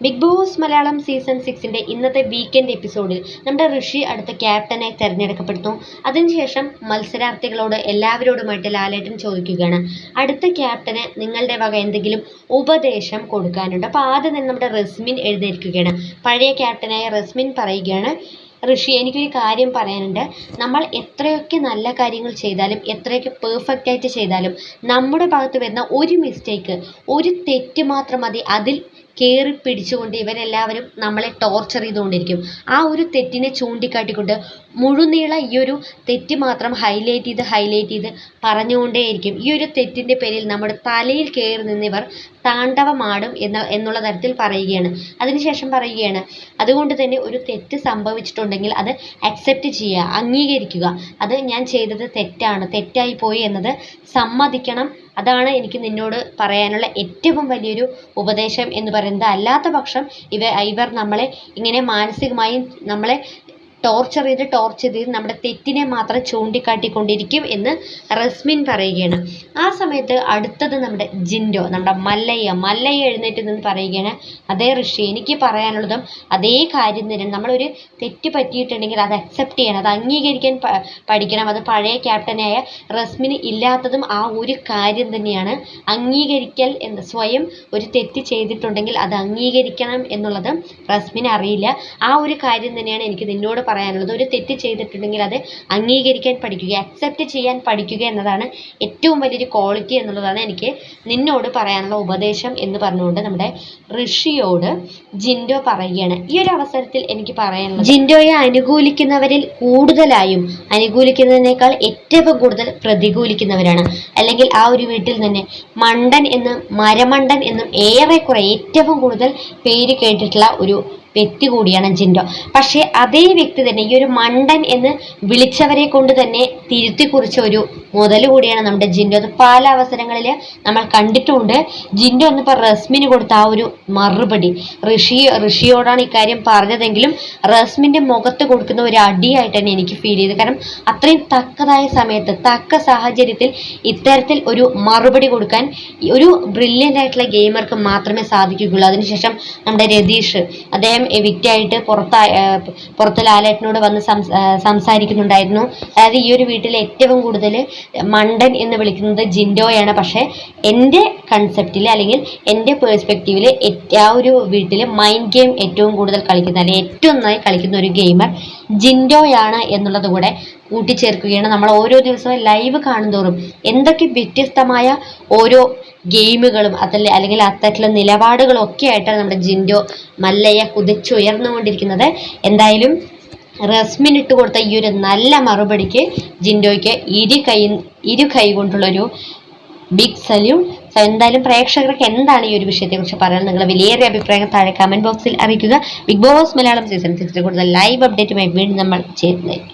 Big boss Malayalam season സിക്സിന്റെ ഇന്നത്തെ weekend എപ്പിസോഡിൽ നമ്മുടെ ഋഷി അടുത്ത ക്യാപ്റ്റനായി തിരഞ്ഞെടുക്കപ്പെടുന്നു. അതിനുശേഷം മത്സരാർത്ഥികളോട് എല്ലാവരോടുമായിട്ട് ലാലേട്ടൻ ചോദിക്കുകയാണ്. അടുത്ത ക്യാപ്റ്റന് നിങ്ങളുടെ വക എന്തെങ്കിലും ഉപദേശം കൊടുക്കാനുണ്ട്. അപ്പോൾ ആദ്യം തന്നെ നമ്മുടെ റസ്മിൻ എഴുന്നേൽക്കുകയാണ്. പഴയ ക്യാപ്റ്റനായ റസ്മിൻ പറയുകയാണ് ഋഷി എനിക്കൊരു കാര്യം പറയാനുണ്ട്. നമ്മൾ എത്രയൊക്കെ നല്ല കാര്യങ്ങൾ ചെയ്താലും എത്രയൊക്കെ പെർഫെക്റ്റ് ആയിട്ട് ചെയ്താലും നമ്മുടെ ഭാഗത്ത് വരുന്ന ഒരു മിസ്റ്റേക്ക് ഒരു തെറ്റ് മാത്രം മതി. അതിൽ കയറി പിടിച്ചുകൊണ്ട് ഇവരെല്ലാവരും നമ്മളെ ടോർച്ചർ ചെയ്തുകൊണ്ടിരിക്കും. ആ ഒരു തെറ്റിനെ ചൂണ്ടിക്കാട്ടിക്കൊണ്ട് മുഴുനീള ഈ ഒരു തെറ്റ് മാത്രം ഹൈലൈറ്റ് ചെയ്ത് ഹൈലൈറ്റ് ചെയ്ത് പറഞ്ഞുകൊണ്ടേയിരിക്കും. ഈ ഒരു തെറ്റിന്റെ പേരിൽ നമ്മുടെ തലയിൽ കയറി നിന്നിവർ താണ്ഡവമാടും എന്ന എന്നുള്ള തരത്തിൽ പറയുകയാണ്. അതിനുശേഷം പറയുകയാണ് അതുകൊണ്ട് തന്നെ ഒരു തെറ്റ് സംഭവിച്ചിട്ടുണ്ടെങ്കിൽ അത് അക്സെപ്റ്റ് ചെയ്യുക അംഗീകരിക്കുക. അത് ഞാൻ ചെയ്തത് തെറ്റാണ് തെറ്റായി പോയി എന്നത് സമ്മതിക്കണം അതാണ് എനിക്ക് നിന്നോട് പറയാനുള്ള ഏറ്റവും വലിയൊരു ഉപദേശം എന്ന് പറയുന്നത്. അല്ലാത്ത പക്ഷം ഇവ ഇവർ നമ്മളെ ഇങ്ങനെ മാനസികമായും നമ്മളെ ടോർച്ചർ ചെയ്ത് ടോർച്ചർ ചെയ്ത് നമ്മുടെ തെറ്റിനെ മാത്രം ചൂണ്ടിക്കാട്ടിക്കൊണ്ടിരിക്കും എന്ന് റസ്മിൻ പറയുകയാണ്. ആ സമയത്ത് അടുത്തത് നമ്മുടെ ജിൻഡോ നമ്മുടെ മല്ലയ്യ. മല്ലയ്യ എഴുന്നേറ്റ് നിന്ന് പറയുകയാണ് അതേ ഋഷി എനിക്ക് പറയാനുള്ളതും അതേ കാര്യം തന്നെ. നമ്മളൊരു തെറ്റ് പറ്റിയിട്ടുണ്ടെങ്കിൽ അത് അക്സെപ്റ്റ് ചെയ്യണം. അത് അംഗീകരിക്കാൻ പഠിക്കണം. അത് പഴയ ക്യാപ്റ്റനായ റസ്മിന് ഇല്ലാത്തതും ആ ഒരു കാര്യം തന്നെയാണ്. അംഗീകരിക്കൽ എന്ന് സ്വയം ഒരു തെറ്റ് ചെയ്തിട്ടുണ്ടെങ്കിൽ അത് അംഗീകരിക്കണം എന്നുള്ളത് റസ്മിന് അറിയില്ല. ആ ഒരു കാര്യം തന്നെയാണ് എനിക്ക് നിന്നോട് പറയാനുള്ളത്. ഒരു തെറ്റ് ചെയ്തിട്ടുണ്ടെങ്കിൽ അത് അംഗീകരിക്കാൻ പഠിക്കുക അക്സെപ്റ്റ് ചെയ്യാൻ പഠിക്കുക എന്നതാണ് ഏറ്റവും വലിയൊരു ക്വാളിറ്റി എന്നുള്ളതാണ് എനിക്ക് നിന്നോട് പറയാനുള്ള ഉപദേശം എന്ന് പറഞ്ഞുകൊണ്ട് നമ്മുടെ ഋഷിയോട് ജിൻഡോ പറയുകയാണ്. ഈ ഒരു അവസരത്തിൽ എനിക്ക് പറയാനുള്ളത് ജിൻഡോയെ അനുകൂലിക്കുന്നവരിൽ കൂടുതലായും അനുകൂലിക്കുന്നതിനേക്കാൾ ഏറ്റവും കൂടുതൽ പ്രതികൂലിക്കുന്നവരാണ്. അല്ലെങ്കിൽ ആ ഒരു വീട്ടിൽ തന്നെ മണ്ടൻ എന്നും മരമണ്ടൻ എന്നും ഏറെക്കുറെ ഏറ്റവും കൂടുതൽ പേര് കേട്ടിട്ടുള്ള ഒരു വ്യക്തി കൂടിയാണ് ജിൻഡോ. പക്ഷേ അതേ വ്യക്തി തന്നെ ഈ ഒരു മണ്ടൻ എന്ന് വിളിച്ചവരെ കൊണ്ട് തന്നെ തിരുത്തി കുറിച്ച ഒരു മുതൽ കൂടിയാണ് നമ്മുടെ ജിൻഡോ. അത് പല അവസരങ്ങളിൽ നമ്മൾ കണ്ടിട്ടുണ്ട്. ജിൻഡോ എന്നിപ്പോൾ റസ്മിന് കൊടുത്ത ആ ഒരു മറുപടി. ഋഷി ഋഷിയോടാണ് ഇക്കാര്യം പറഞ്ഞതെങ്കിലും റസ്മിന്റെ മുഖത്ത് കൊടുക്കുന്ന ഒരു അടിയായിട്ട് തന്നെ എനിക്ക് ഫീൽ ചെയ്തു. കാരണം അത്രയും തക്കതായ സമയത്ത് തക്ക സാഹചര്യത്തിൽ ഇത്തരത്തിൽ ഒരു മറുപടി കൊടുക്കാൻ ഒരു ബ്രില്യന്റ് ആയിട്ടുള്ള ഗെയിമർക്ക് മാത്രമേ സാധിക്കുകയുള്ളൂ. അതിനുശേഷം നമ്മുടെ രതീഷ് അദ്ദേഹം എവിക്റ്റായിട്ട് പുറത്ത് പുറത്ത് ലാലേട്ടനോട് വന്ന് സംസാരിക്കുന്നുണ്ടായിരുന്നു. അതായത് ഈ ഒരു വീട്ടിൽ ഏറ്റവും കൂടുതൽ മണ്ടൻ എന്ന് വിളിക്കുന്നത് ജിൻഡോയാണ്. പക്ഷേ എന്റെ കൺസെപ്റ്റിൽ അല്ലെങ്കിൽ എന്റെ പേഴ്സ്പെക്റ്റീവിൽ ആ ഒരു വീട്ടിൽ മൈൻഡ് ഗെയിം ഏറ്റവും കൂടുതൽ കളിക്കുന്ന അല്ലെങ്കിൽ ഏറ്റവും നന്നായി കളിക്കുന്ന ഒരു ഗെയിമർ ജിൻഡോയാണ് എന്നുള്ളത് കൂടെ കൂട്ടിച്ചേർക്കുകയാണ്. നമ്മൾ ഓരോ ദിവസവും ലൈവ് കാണുന്തോറും എന്തൊക്കെ വ്യത്യസ്തമായ ഓരോ ഗെയിമുകളും അതല്ല അല്ലെങ്കിൽ അത്തരത്തിലുള്ള നിലപാടുകളും ഒക്കെ ആയിട്ടാണ് നമ്മുടെ ജിൻഡോ മല്ലയ്യ കുതിച്ചുയർന്നുകൊണ്ടിരിക്കുന്നത് എന്തായാലും റസ്മിൻ ഇട്ട് കൊടുത്ത ഈ ഒരു നല്ല മറുപടിക്ക് ജിൻഡോയ്ക്ക് ഇരു കൈ ഇരു കൈ കൊണ്ടുള്ളൊരു ബിഗ് സല്യൂട്ട് സോ എന്തായാലും പ്രേക്ഷകർക്ക് എന്താണ് ഈ ഒരു വിഷയത്തെക്കുറിച്ച് പറയാൻ നിങ്ങൾ വിലയേറിയ അഭിപ്രായം താഴെ കമന്റ് ബോക്സിൽ അറിയിക്കുക. ബിഗ് ബോസ് മലയാളം സീസൺ സിക്സിൽ കൂടുതൽ ലൈവ് അപ്ഡേറ്റുമായി വീണ്ടും നമ്മൾ ചേരുന്നതായിരിക്കും.